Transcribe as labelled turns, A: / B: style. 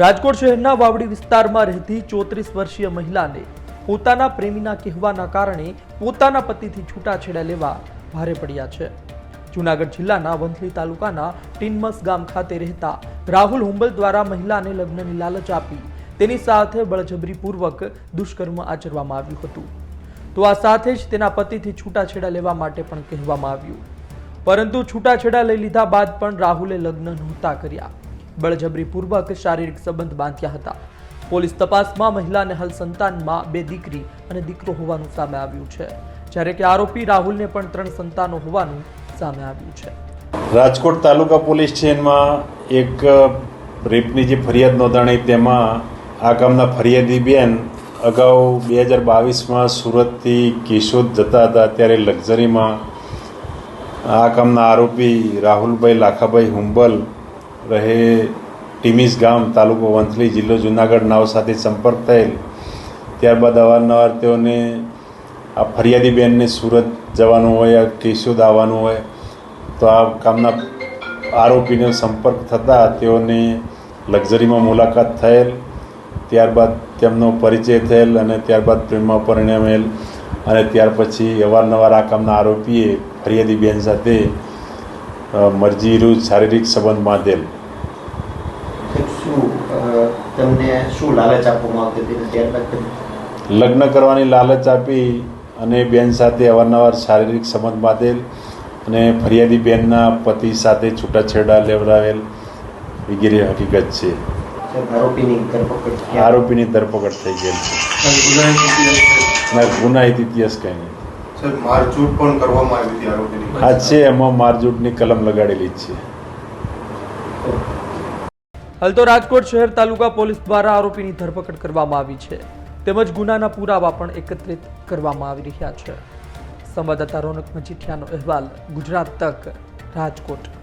A: રાજકોટ શહેરના વાવડી વિસ્તારમાં રહેતી ચોત્રીસ વર્ષીય મહિલાને પોતાના પ્રેમીના કહેવાના કારણે પોતાના પતિથી છૂટાછેડા લેવા ભારે પડ્યા છે. જૂનાગઢ જિલ્લાના વંથલી તાલુકાના ટીનમસ ગામ ખાતે રહેતા રાહુલ હુંબલ દ્વારા મહિલાને લગ્નની લાલચ આપી તેની સાથે બળજબરીપૂર્વક દુષ્કર્મ આચરવામાં આવ્યું હતું. તો આ સાથે જ તેના પતિથી છૂટાછેડા લેવા માટે પણ કહેવામાં આવ્યું. પરંતુ છૂટાછેડા લઈ લીધા બાદ પણ રાહુલે લગ્ન નહોતા કર્યા. બળજબરીપૂર્વક શારીરિક સંબંધ બાંધ્યા હતા. પોલીસ તપાસમાં મહિલાને હાલ સંતાનમાં બે દીકરી અને દીકરો હોવાનું સામે આવ્યું છે, જ્યારે કે આરોપી રાહુલને પણ ત્રણ સંતાનો હોવાનું સામે આવ્યું છે.
B: રાજકોટ તાલુકા પોલીસ સ્ટેશનમાં એક રેપની જે ફરિયાદ નોંધાણી તેમાં આ ગામના ફરિયાદી બેન અગાઉ બે હજાર બાવીસમાં સુરતથી કેશોદ જતા હતા, ત્યારે લક્ઝરીમાં આ ગામના આરોપી રાહુલભાઈ લાખાભાઈ હુંબલ રહે ટીમીસ ગામ, તાલુકો વંથલી, જિલ્લો જુનાગઢ નાવ સાથે સંપર્ક થયેલ. ત્યારબાદ અવારનવાર તેઓને આ ફરિયાદી બેનને સુરત જવાનું હોય યા કેશોદ આવવાનું હોય, તો આ કામના આરોપીનો સંપર્ક થતાં તેઓને લક્ઝરીમાં મુલાકાત થયેલ. ત્યારબાદ તેમનો પરિચય થયેલ અને ત્યારબાદ પ્રેમમાં પરિણમેલ. અને ત્યાર પછી અવારનવાર આ કામના આરોપીએ ફરિયાદી બેન સાથે મરજી વિરુદ્ધ શારીરિક સંબંધ બાંધેલ
C: શું તમને શું લાલચ આપવામાં આવતી હતી? અને ત્યારબાદ તમે
B: લગ્ન કરવાની લાલચ આપી અને બેન સાથે અવારનવાર શારીરિક સંબંધ બાંધેલ અને ફરિયાદી બેનના પતિ સાથે છૂટાછેડા લેવડાવેલ વગેરે હકીકત છે.
C: આરોપીની ધરપકડ
B: થઈ ગયેલ છે. ગુના ઇતિહાસ કંઈ નહીં.
D: મારઝૂડ પણ કરવામાં આવી હતી આરોપીની.
B: આ છે એમાં મારઝૂડની કલમ લગાડેલી છે.
A: હાલ તો રાજકોટ શહેર તાલુકા પોલીસ દ્વારા આરોપીની ધરપકડ કરવામાં આવી છે. તેમજ ગુનાના પુરાવા પણ એકત્રિત કરવામાં આવી રહ્યા છે. સંવાદદાતા રોનક મજીઠિયાનો અહેવાલ ગુજરાત તક રાજકોટ.